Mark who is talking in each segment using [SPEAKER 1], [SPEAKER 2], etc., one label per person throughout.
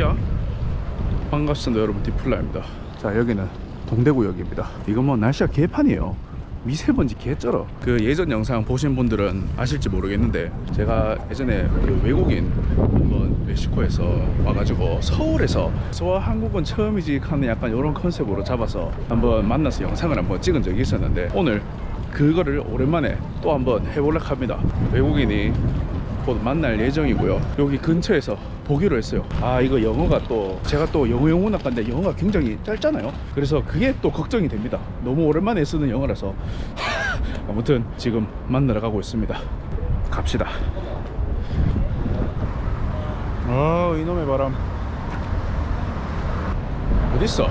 [SPEAKER 1] 어디야? 반갑습니다 여러분. 디플라입니다. 자 여기는 동대구역입니다. 이거 뭐 날씨가 개판이에요. 미세먼지 개쩔어. 그 예전 영상 보신 분들은 아실지 모르겠는데 제가 예전에 그 외국인 한번 멕시코에서 와가지고 서울에서 서울 한국은 처음이지 하는 약간 이런 컨셉으로 잡아서 한번 만나서 영상을 한번 찍은 적이 있었는데 오늘 그거를 오랜만에 또 한번 해보려고 합니다. 외국인이 곧 만날 예정이고요. 여기 근처에서 보기로 했어요. 아 이거 영어가 또 제가 또 영어 영문학과인데 영어가 굉장히 짧잖아요. 그래서 그게 또 걱정이 됩니다. 너무 오랜만에 쓰는 영어라서 아무튼 지금 만나러 가고 있습니다. 갑시다. 아 이놈의 바람 어디 있어?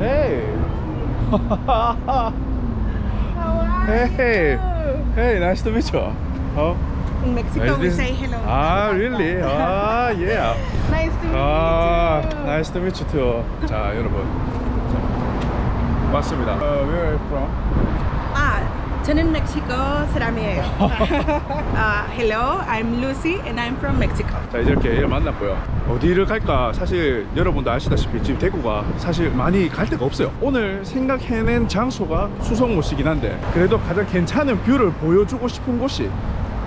[SPEAKER 1] 헤이. Hey, nice to meet you. Oh,
[SPEAKER 2] In Mexico, we say hello.
[SPEAKER 1] Ah, really? Ah, yeah.
[SPEAKER 2] Nice to meet
[SPEAKER 1] 아,
[SPEAKER 2] you.
[SPEAKER 1] nice to meet you too. 자, 여러분. 자, 왔습니다. Uh, where are you from?
[SPEAKER 2] Ah, 저는 멕시코 사람이에요. uh, hello, I'm Lucy and I'm from Mexico.
[SPEAKER 1] 자, 이제 이렇게 만났고요. 어디를 갈까? 사실 여러분도 아시다시피 지금 대구가 사실 많이 갈 데가 없어요. 오늘 생각해낸 장소가 수성못이긴 한데 그래도 가장 괜찮은 뷰를 보여주고 싶은 곳이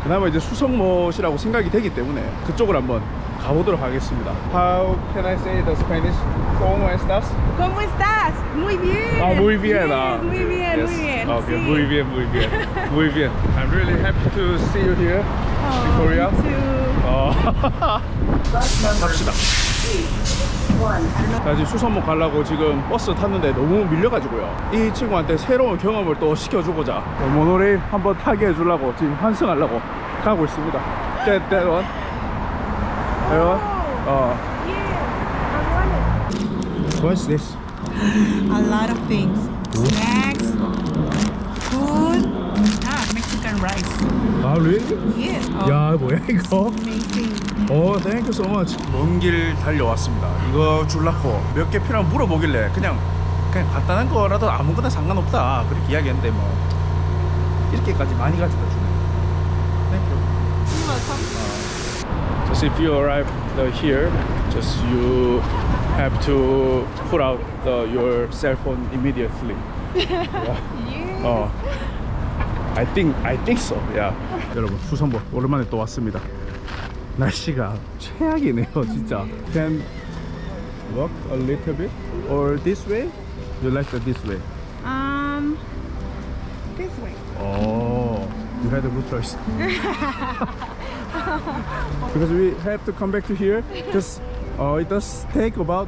[SPEAKER 1] 그나마 이제 수성못이라고 생각이 되기 때문에 그쪽을 한번 가보도록 하겠습니다. How can I say the Spanish? ¿Cómo estás?
[SPEAKER 2] ¿Cómo estás? Muy bien.
[SPEAKER 1] Ah, muy bien.
[SPEAKER 2] Yes,
[SPEAKER 1] ah.
[SPEAKER 2] muy bien,
[SPEAKER 1] Yes.
[SPEAKER 2] muy bien.
[SPEAKER 1] Okay,
[SPEAKER 2] sí.
[SPEAKER 1] muy bien, muy bien, muy bien. I'm really happy to see you here
[SPEAKER 2] Oh,
[SPEAKER 1] in Korea.
[SPEAKER 2] me too.
[SPEAKER 1] 어. 갑시다. 자, 지금 수선목 가려고 지금 버스 탔는데 너무 밀려가지고요. 이 친구한테 새로운 경험을 또 시켜주고자 어, 모노레일 한번 타게 해주려고 지금 환승하려고 가고 있습니다. That, that one? That one? 어.
[SPEAKER 2] Yes, I want it.
[SPEAKER 1] What's this?
[SPEAKER 2] A lot of things. Snacks, food, ah, Mexican rice.
[SPEAKER 1] 아, really?
[SPEAKER 2] Yes. Oh,
[SPEAKER 1] 야, 뭐야 이거?
[SPEAKER 2] amazing.
[SPEAKER 1] 오, 땡큐 so much. 먼 길 달려왔습니다. 이거 줄라고 몇 개 필요하면 물어보길래 그냥 그냥 간단한 거라도 아무거나 상관없다 그렇게 이야기했는데 뭐 이렇게까지 많이 가져다 주
[SPEAKER 2] welcome.
[SPEAKER 1] Just if you arrive uh, here, just you have to put out the, your cell phone immediately.
[SPEAKER 2] Yes.
[SPEAKER 1] 어. I think I think so. Yeah. 여러분 수성보 오랜만에 또 왔습니다. 날씨가 최악이네요, 진짜. Can walk a little bit or this way? You like the this way?
[SPEAKER 2] Um, this way.
[SPEAKER 1] Oh, you had a good choice. because we have to come back to here. Just uh, it does take about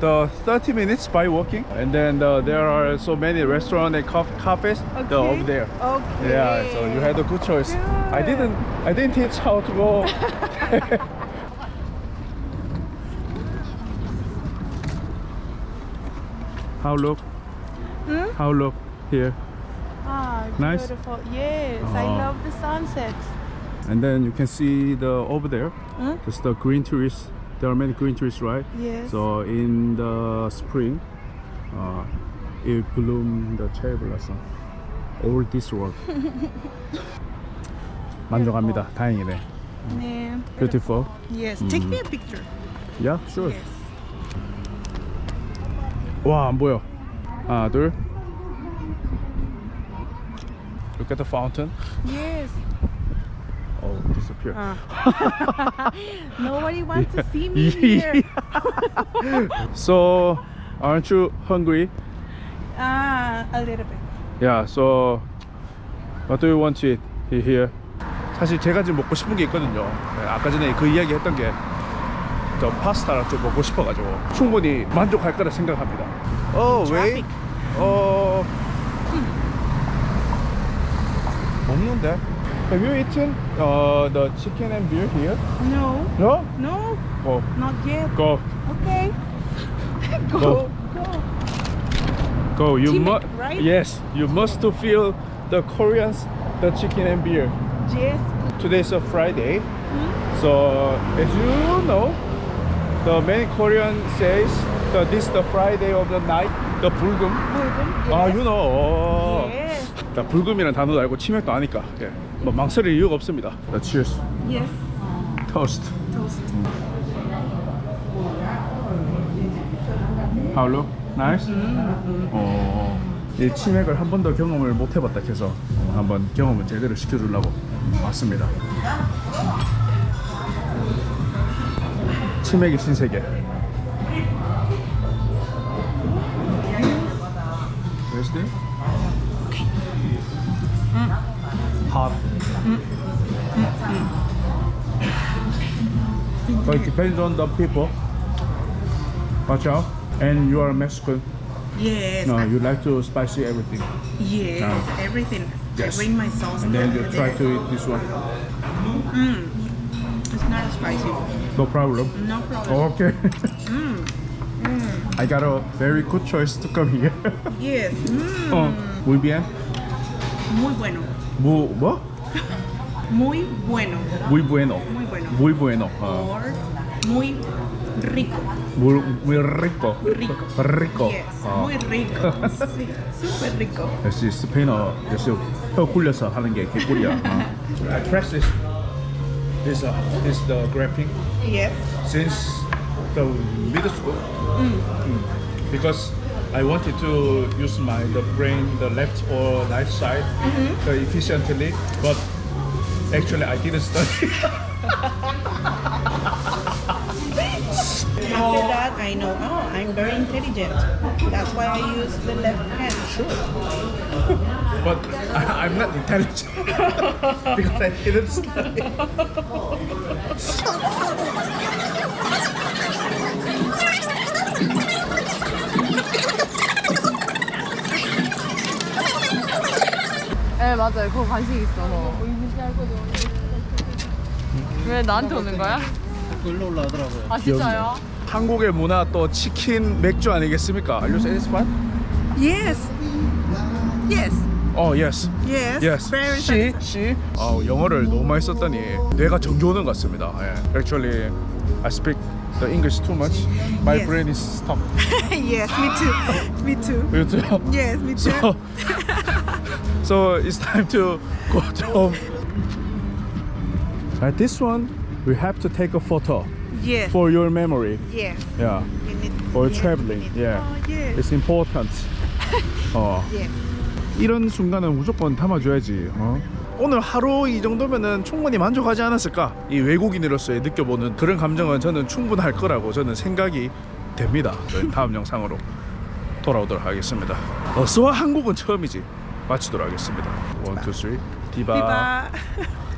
[SPEAKER 1] the 30 minutes by walking, and then uh, there are so many restaurants and cafes the, over there.
[SPEAKER 2] Okay.
[SPEAKER 1] Yeah, so you had a good choice. I didn't, I didn't teach how to go. how look?
[SPEAKER 2] Hmm?
[SPEAKER 1] How look here?
[SPEAKER 2] Ah,
[SPEAKER 1] Nice?
[SPEAKER 2] beautiful. Yes, I
[SPEAKER 1] Oh.
[SPEAKER 2] love the sunsets
[SPEAKER 1] And then you can see the over there,
[SPEAKER 2] Hmm?
[SPEAKER 1] just the green trees. There are many green trees, right?
[SPEAKER 2] Yes.
[SPEAKER 1] So in the spring, uh, it bloom the cherry blossom. All this road. 만족합니다. 다행이네.
[SPEAKER 2] Yeah.
[SPEAKER 1] Beautiful.
[SPEAKER 2] Yes. Take me a picture.
[SPEAKER 1] Yeah, sure.
[SPEAKER 2] Yes.
[SPEAKER 1] 와, 안 보여. 하나, 둘. Look at the fountain.
[SPEAKER 2] Yes.
[SPEAKER 1] Oh, disappear.
[SPEAKER 2] Ah. Nobody wants to see me here.
[SPEAKER 1] so, aren't you hungry?
[SPEAKER 2] Ah, a little bit.
[SPEAKER 1] Yeah, so what do you want to eat here? 사실 제가 지금 먹고 싶은 게 있거든요. 네, 아까 전에 그 이야기 했던 게 저 파스타를 좀 먹고 싶어가지고 충분히 만족할 거라 생각합니다. 어, 왜? 어, 없는데. Have you eaten uh, the chicken and beer here?
[SPEAKER 2] No.
[SPEAKER 1] No?
[SPEAKER 2] No.
[SPEAKER 1] Go.
[SPEAKER 2] Not yet.
[SPEAKER 1] Go.
[SPEAKER 2] Okay.
[SPEAKER 1] go.
[SPEAKER 2] Go. Go.
[SPEAKER 1] go. You must.
[SPEAKER 2] Right?
[SPEAKER 1] Yes. You must to feel the Koreans, the chicken and beer.
[SPEAKER 2] Yes.
[SPEAKER 1] Today's a Friday.
[SPEAKER 2] Hmm?
[SPEAKER 1] So as you know, the many Korean says that this is the Friday of the night, the
[SPEAKER 2] bulgum.
[SPEAKER 1] Bulgum.
[SPEAKER 2] Yes.
[SPEAKER 1] Ah, you know. Oh.
[SPEAKER 2] Yes.
[SPEAKER 1] 나 불금이라는 단어도 알고 치맥도 아니까 예. 뭐 망설일 이유가 없습니다. 자, cheers.
[SPEAKER 2] Yes.
[SPEAKER 1] Toast.
[SPEAKER 2] Toast.
[SPEAKER 1] How look? Nice? 어, 이 치맥을 한 번도 경험을 못 해봤다 해서 한번 경험을 제대로 시켜주려고 왔습니다. 치맥의 신세계. Where's this? Hot. But it depends on the people. Watch out. And you are Mexican.
[SPEAKER 2] Yes.
[SPEAKER 1] No, you like to spicy everything.
[SPEAKER 2] Yes.
[SPEAKER 1] No.
[SPEAKER 2] Everything.
[SPEAKER 1] Yes.
[SPEAKER 2] I bring my sauce.
[SPEAKER 1] And then you try
[SPEAKER 2] there.
[SPEAKER 1] to eat this one.
[SPEAKER 2] It's not spicy.
[SPEAKER 1] No problem.
[SPEAKER 2] No problem.
[SPEAKER 1] Okay. I got a very good choice to come here.
[SPEAKER 2] Yes. Mm.
[SPEAKER 1] 어, muy bien.
[SPEAKER 2] Muy bueno.
[SPEAKER 1] Mu, 뭐?
[SPEAKER 2] Muy bueno.
[SPEAKER 1] Muy bueno.
[SPEAKER 2] Muy bueno.
[SPEAKER 1] Muy bueno. 어,
[SPEAKER 2] Or muy rico.
[SPEAKER 1] muy, muy rico.
[SPEAKER 2] Rico.
[SPEAKER 1] rico.
[SPEAKER 2] Yes.
[SPEAKER 1] 어.
[SPEAKER 2] Muy rico. sí. Super rico.
[SPEAKER 1] 역시 스페인어 역시 혀 굴려서 하는 게 개꿀이야. 어. I press this. This uh, is the grabbing
[SPEAKER 2] Yes.
[SPEAKER 1] since the middle school. Mm, Because I wanted to use my the brain the left or right side uh, efficiently, but actually I didn't study.
[SPEAKER 2] After that, I know, oh, I'm very intelligent. That's why I use the left hand. Sure.
[SPEAKER 1] but I, I'm not intelligent because I didn't study.
[SPEAKER 3] 맞아요 그거 관심 있어 너. 왜 나한테 오는 거야?
[SPEAKER 4] 일로 올라오더라고요.
[SPEAKER 3] 아 진짜요?
[SPEAKER 1] 한국의 문화 또 치킨 맥주 아니겠습니까? Are you satisfied?
[SPEAKER 2] Yes. Yes.
[SPEAKER 1] Oh yes.
[SPEAKER 2] Yes.
[SPEAKER 1] Yes.
[SPEAKER 2] Very
[SPEAKER 1] she,
[SPEAKER 2] satisfied.
[SPEAKER 1] she. 아, 영어를 너무 많이 썼더니 뇌가 정지 오는 것 같습니다. 예. Actually, I speak the English too much. My
[SPEAKER 2] Yes.
[SPEAKER 1] brain is stuck.
[SPEAKER 2] yes, me too. Me too.
[SPEAKER 1] You too?
[SPEAKER 2] Yes, me too.
[SPEAKER 1] So, so it's time to go home. At this one, we have to take a photo
[SPEAKER 2] yes.
[SPEAKER 1] for your memory.
[SPEAKER 2] yes.
[SPEAKER 1] Yeah.
[SPEAKER 2] We need,
[SPEAKER 1] Or
[SPEAKER 2] yes,
[SPEAKER 1] traveling. Yeah.
[SPEAKER 2] Oh, yes.
[SPEAKER 1] It's important. 어.
[SPEAKER 2] yes.
[SPEAKER 1] 이런 순간은 무조건 담아줘야지. 어? 오늘 하루 이 정도면은 충분히 만족하지 않았을까? 이 외국인으로서의 느껴보는 그런 감정은 저는 충분할 거라고 저는 생각이 됩니다. 다음 영상으로 돌아오도록 하겠습니다. 어서와 한국은 처음이지. 마치도록 하겠습니다. 원, 투, 쓰리. 디바?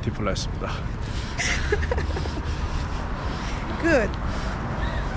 [SPEAKER 1] 디플라였습니다.
[SPEAKER 2] Good.